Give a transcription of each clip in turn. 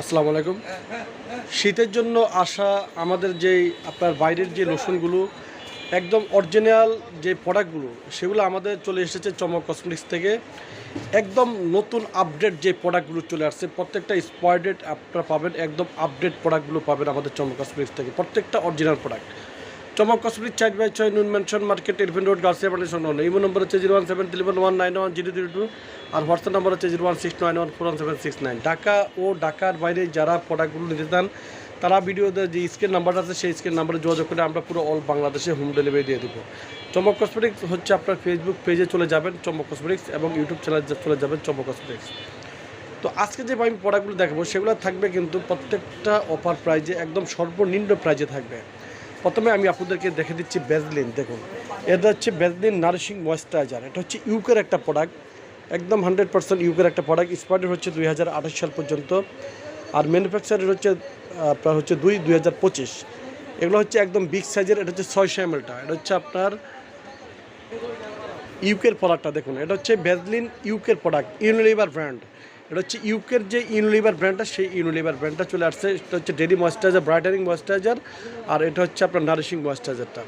আসসালামু আলাইকুম। শীতের জন্য আসা আমাদের যেই আপনার বাইরের যে লোশনগুলো, একদম অরিজিনাল যে প্রোডাক্টগুলো সেগুলো আমাদের চলে এসেছে চমক কসমেটিক্স থেকে। একদম নতুন আপডেট যে প্রোডাক্টগুলো চলে আসছে, প্রত্যেকটা স্পয়ডেড আপনারা পাবেন, একদম আপডেট প্রোডাক্টগুলো পাবেন আমাদের চমক কসমেটিক্স থেকে, প্রত্যেকটা অরিজিনাল প্রোডাক্ট চমক কসমেটিক চাইট বাই ছয় নুন মেনশন মার্কেট এলিফেন্ট রোড, গার্সিয়া পার্টি সংলগ্ন ইমো নম্বর হচ্ছে zero one seven three one nine one zero zero two আর হোয়াটসঅ্যাপ নম্বর হচ্ছে zero one six nine one four one seven six nine. Dhaka ও ঢাকার বাইরে যারা প্রোডাক্টগুলো নিতে চান, তারা ভিডিওতে যে স্ক্রিন নাম্বারটা আছে, সেই স্ক্রিন নাম্বারে যোগাযোগ করে আমরা পুরো অল বাংলাদেশে হোম ডেলিভারি দিয়ে দেবো। চমক কসমেটিক্স হচ্ছে আপনার ফেসবুক পেজে চলে যাবেন চমক কসমেটিক্স এবং ইউটিউব চ্যানেল চলে যাবেন চমক কসমেটিক্স তো আজকে যে আমি প্রোডাক্টগুলো দেখাবো, সেগুলো থাকবে কিন্তু প্রত্যেকটা অফার প্রাইজে একদম সর্বনিম্ন প্রাইজে থাকবে। প্রথমে আমি আপনাদেরকে দেখে দিচ্ছি বেজলিন দেখুন। এটা হচ্ছে বেজলিন নারিশিং ময়েশ্চারাইজার এটা হচ্ছে ইউকের একটা প্রোডাক্ট একদম হান্ড্রেড পার্সেন্ট ইউকের একটা প্রোডাক্ট স্পার্টের হচ্ছে দুই হাজার আঠাশ সাল পর্যন্ত, আর ম্যানুফ্যাকচারের হচ্ছে আপনার হচ্ছে দুই দুই এগুলো হচ্ছে একদম বিগ সাইজের এটা হচ্ছে ছয়শো এমএলটা এটা হচ্ছে আপনার ইউকের প্রোডাক্টটা দেখুন। এটা হচ্ছে ভেজলিন ইউকের প্রোডাক্ট ইউনিলিভার ব্র্যান্ড এটা হচ্ছে ইউকের যে ইউনিলিভার ব্র্যান্ডটা সেই ইউনিলিভার ব্র্যান্ডটা চলে আসছে। এটা হচ্ছে ডেলি ময়েশ্চারাইজার ব্রাইটারিং ময়েশ্চারাইজার আর এটা হচ্ছে আপনার নারিশিং ময়েশ্চারাইজারটা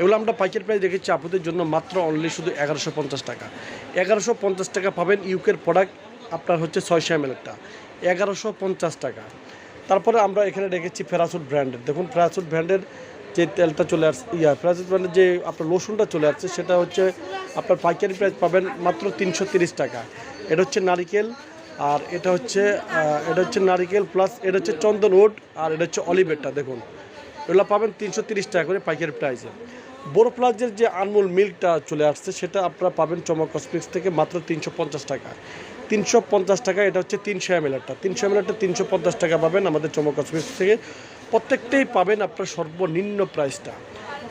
এগুলো আমরা পাইকারি প্রাইস রেখেছি আপনাদের জন্য মাত্র অনলি শুধু এগারোশো পঞ্চাশ টাকা। এগারোশো পঞ্চাশ টাকা পাবেন ইউকের প্রোডাক্ট আপনার হচ্ছে ছয়শো এমএলটা এগারোশো পঞ্চাশ টাকা। তারপরে আমরা এখানে রেখেছি ফেরাসুট ব্র্যান্ডের দেখুন ফেরাসুট ব্র্যান্ডের যে তেলটা চলে আসছে ইয়া ফেরাসুট ব্র্যান্ডের যে আপনার লোশনটা চলে আসছে, সেটা হচ্ছে আপনার পাইকারি প্রাইস পাবেন মাত্র তিনশো টাকা। এটা হচ্ছে নারিকেল আর এটা হচ্ছে এটা হচ্ছে নারিকেল প্লাস এটা হচ্ছে চন্দন উড আর এটা হচ্ছে অলিভেটটা দেখুন। এগুলো পাবেন তিনশো টাকা করে পাইকারি প্রাইসে বড় প্লাজের যে আনমোল মিল্কটা চলে আসছে, সেটা আপনারা পাবেন চমক কসমেটিক্স থেকে মাত্র তিনশো পঞ্চাশ টাকা। তিনশো পঞ্চাশ টাকা, এটা হচ্ছে তিনশো এমএলটা তিনশো এমএলটা তিনশো পঞ্চাশ টাকা পাবেন আমাদের চমক কসমেটিক্স থেকে। প্রত্যেকটাই পাবেন আপনার সর্বনিম্ন প্রাইসটা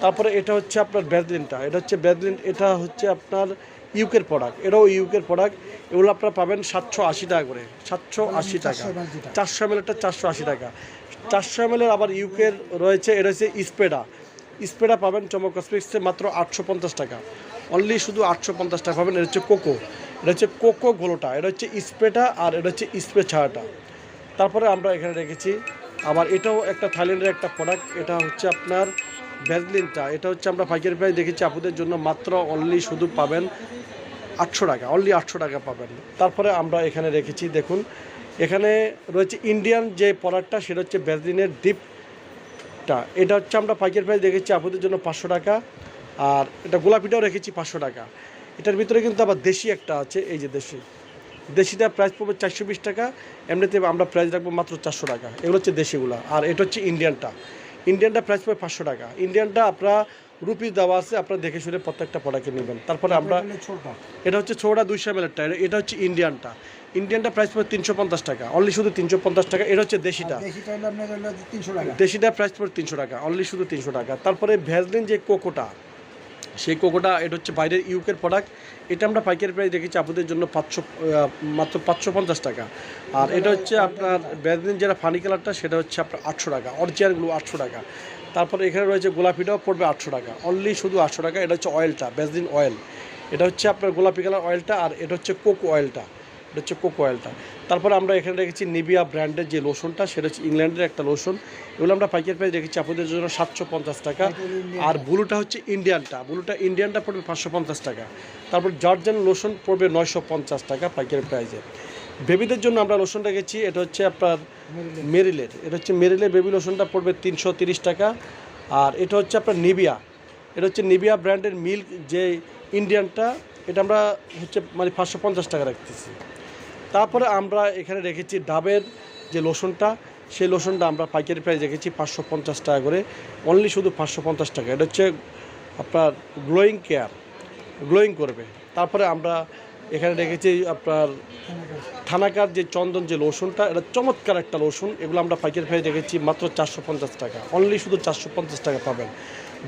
তারপরে এটা হচ্ছে আপনার ব্যাদলিনটা এটা হচ্ছে ব্যাদলিন এটা হচ্ছে আপনার ইউকের প্রোডাক্ট এটাও ইউকের প্রোডাক্ট এগুলো আপনারা পাবেন সাতশো আশি টাকা করে সাতশো আশি টাকা। চারশো এমএলটা চারশো আশি টাকা। চারশো এমএলের আবার ইউকের রয়েছে এটা হচ্ছে স্পেডা স্প্রেটা পাবেন চমক কসমেটিক্সে মাত্র আটশো পঞ্চাশ টাকা। অনলি শুধু আটশো পঞ্চাশ টাকা পাবেন এটা হচ্ছে কোকো। এটা হচ্ছে কোকো গোলোটা এটা হচ্ছে স্প্রেটা আর এটা হচ্ছে স্প্রে ছাড়াটা তারপরে আমরা এখানে রেখেছি আবার এটাও একটা থাইল্যান্ডের একটা প্রোডাক্ট এটা হচ্ছে আপনার ভ্যাজলিনটা, এটা হচ্ছে আমরা পাইকারি প্রাইস দেখেছি আপুদের জন্য মাত্র অনলি শুধু পাবেন আটশো টাকা অনলি আটশো টাকা পাবেন। তারপরে আমরা এখানে রেখেছি, দেখুন, এখানে রয়েছে ইন্ডিয়ান যে প্রোডাক্টটা সেটা হচ্ছে ভ্যাজলিনের ডিপটা। এটা হচ্ছে আমরা পাইকারি প্রাইস দেখেছি আপুদের জন্য পাঁচশো টাকা, আর এটা গোলাপিটাও রেখেছি পাঁচশো টাকা। এটার ভিতরে কিন্তু আবার দেশি একটা আছে, এই যে দেশি। দেশিটা প্রাইস পড়বে চারশো বিশ টাকা, এমনিতে আমরা প্রাইস রাখব মাত্র চারশো টাকা। এগুলো হচ্ছে দেশিগুলো, আর এটা হচ্ছে ইন্ডিয়ানটা ইন্ডিয়ানটা প্রাইস পাবে পাঁচশো টাকা। ইন্ডিয়ানটা আপনার রুপি দেওয়া আছে আপনারা দেখে শুনে প্রত্যেকটা প্রোডাক্টে নেবেন। তারপরে আমরা এটা হচ্ছে ছোটা দুইশো এমএলটা এটা হচ্ছে ইন্ডিয়ানটা ইন্ডিয়ানটা প্রাইস পড়বে তিনশো পঞ্চাশ টাকা। অনলি শুধু তিনশো পঞ্চাশ টাকা। এটা হচ্ছে দেশিটা। দেশিটা প্রাইস পড়বে তিনশো টাকা। অনলি শুধু তিনশো টাকা। তারপরে ভ্যাজলিন যে কোকোটা সেই কোকোটা, এটা হচ্ছে বাইরের ইউকের প্রোডাক্ট এটা আমরা পাইকারি প্রাইস দেখেছি আপনাদের জন্য পাঁচশো মাত্র পাঁচশো পঞ্চাশ টাকা। আর এটা হচ্ছে আপনার ভ্যাজলিন যেটা ফানি কালারটা সেটা হচ্ছে আপনার আটশো টাকা। অরিজিনালগুলো আটশো টাকা। তারপরে এখানে রয়েছে গোলাপিটাও পড়বে আটশো টাকা। অনলি শুধু আটশো টাকা, এটা হচ্ছে অয়েলটা ভ্যাজলিন অয়েল এটা হচ্ছে আপনার গোলাপি কালার অয়েলটা আর এটা হচ্ছে কোকো অয়েলটা এটা হচ্ছে কোকো অয়েলটা তারপরে আমরা এখানে রেখেছি নিবিয়া ব্র্যান্ডের যে লোশনটা সেটা হচ্ছে ইংল্যান্ডের একটা লোশন। এগুলো আমরা পাইকারি প্রাইস রেখেছি আপনাদের জন্য সাতশো পঞ্চাশ টাকা। আর ব্লুটা হচ্ছে ইন্ডিয়ানটা। ব্লুটা ইন্ডিয়ানটা পড়বে পাঁচশো পঞ্চাশ টাকা। তারপর জর্জান লোশন পড়বে নয়শো পঞ্চাশ টাকা পাইকারি প্রাইসে। বেবিদের জন্য আমরা লোশন রেখেছি এটা হচ্ছে আপনার মেরিলের। এটা হচ্ছে মেরিলের বেবি লোশনটা পড়বে তিনশো তিরিশ টাকা। আর এটা হচ্ছে আপনার নিবিয়া এটা হচ্ছে নিবিয়া ব্র্যান্ডের মিল্ক যে ইন্ডিয়ানটা এটা আমরা হচ্ছে মানে পাঁচশো পঞ্চাশ টাকা রাখতেছি। তারপরে আমরা এখানে রেখেছি ডাবের যে লোশনটা, সেই লোশনটা আমরা পাইকারি প্রাইস রেখেছি পাঁচশো পঞ্চাশ টাকা করে। অনলি শুধু পাঁচশো পঞ্চাশ টাকা। এটা হচ্ছে আপনার গ্লোয়িং কেয়ার গ্লোয়িং করবে। তারপরে আমরা এখানে রেখেছি আপনার থানাকার যে চন্দন যে লোশনটা, এটা চমৎকার একটা লোশন। এগুলো আমরা পাইকারি প্রাইস রেখেছি মাত্র চারশো পঞ্চাশ টাকা। অনলি শুধু চারশো পঞ্চাশ টাকা পাবেন।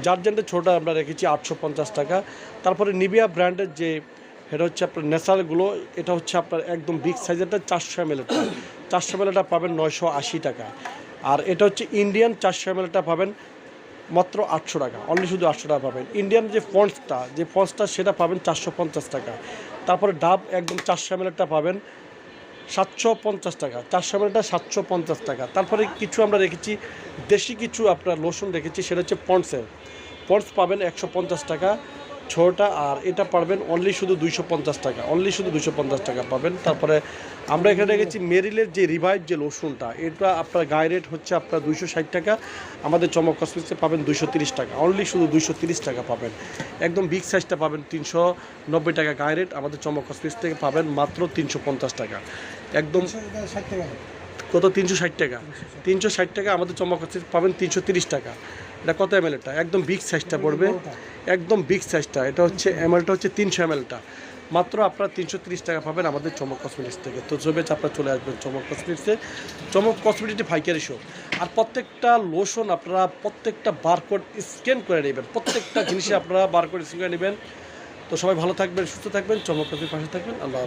জার্জেন্টের ছোটা আমরা রেখেছি আটশো পঞ্চাশ টাকা। তারপরে নিবিয়া ব্র্যান্ডের যে এটা হচ্ছে আপনার ন্যাচারালগুলো এটা হচ্ছে আপনার একদম বিগ সাইজেরটা চারশো এমএলটা চারশো এমএলটা পাবেন নয়শো আশি টাকা। আর এটা হচ্ছে ইন্ডিয়ান চারশো এমএলটা পাবেন মাত্র আটশো টাকা। অনলি শুধু আটশো টাকা পাবেন। ইন্ডিয়ান যে ফন্টসটা যে ফন্টসটা সেটা পাবেন চারশো পঞ্চাশ টাকা। তারপরে ডাব একদম চারশো এমএলটা পাবেন সাতশো পঞ্চাশ টাকা। চারশো এমএলটা সাতশো পঞ্চাশ টাকা। তারপরে কিছু আমরা রেখেছি, দেশি কিছু আপনার লোশন রেখেছি, সেটা হচ্ছে পন্ডসের পন্ডস পাবেন একশো পঞ্চাশ টাকা। ছোটা আর এটা পাবেন অনলি শুধু দুইশো পঞ্চাশ টাকা অনলি শুধু দুইশো পঞ্চাশ টাকা পাবেন। তারপরে আমরা এখানে রেখেছি মেরিলের যে রিভাইভ যে লোশনটা এটা আপনার গায়ে রেট হচ্ছে আপনার দুইশো ষাট টাকা আমাদের চমক কসমেটিক্সে পাবেন দুইশো তিরিশ টাকা অনলি শুধু দুইশো তিরিশ টাকা পাবেন। একদম বিগ সাইজটা পাবেন তিনশো নব্বই টাকা গায়ে রেট আমাদের চমক কসমেটিক্স থেকে পাবেন মাত্র তিনশো পঞ্চাশ টাকা। একদম কত? তিনশো ষাট টাকা। তিনশো ষাট টাকা আমাদের চমক পাবেন তিনশো তিরিশ টাকা। এটা কত এম এটা? একদম বিগ সাইজটা পড়বে। একদম বিগ সাইজটা এটা হচ্ছে এমএলটা হচ্ছে তিনশো এমএলটা মাত্র আপনারা তিনশো টাকা পাবেন আমাদের চমক কসমেটিক্স থেকে। তো জবেজ আপনারা চলে আসবেন চমক কসমেটিক্সে চমক কসমেটিক্স ফাইকারি শো আর প্রত্যেকটা লোশন আপনারা প্রত্যেকটা বারকোড স্ক্যান করে নেবেন। প্রত্যেকটা জিনিসে আপনারা বারকোড স্ক্যান করে নেবেন। তো সবাই ভালো থাকবেন, সুস্থ থাকবেন, চমক কসমেটিক্স পাশে থাকবেন। আল্লাহ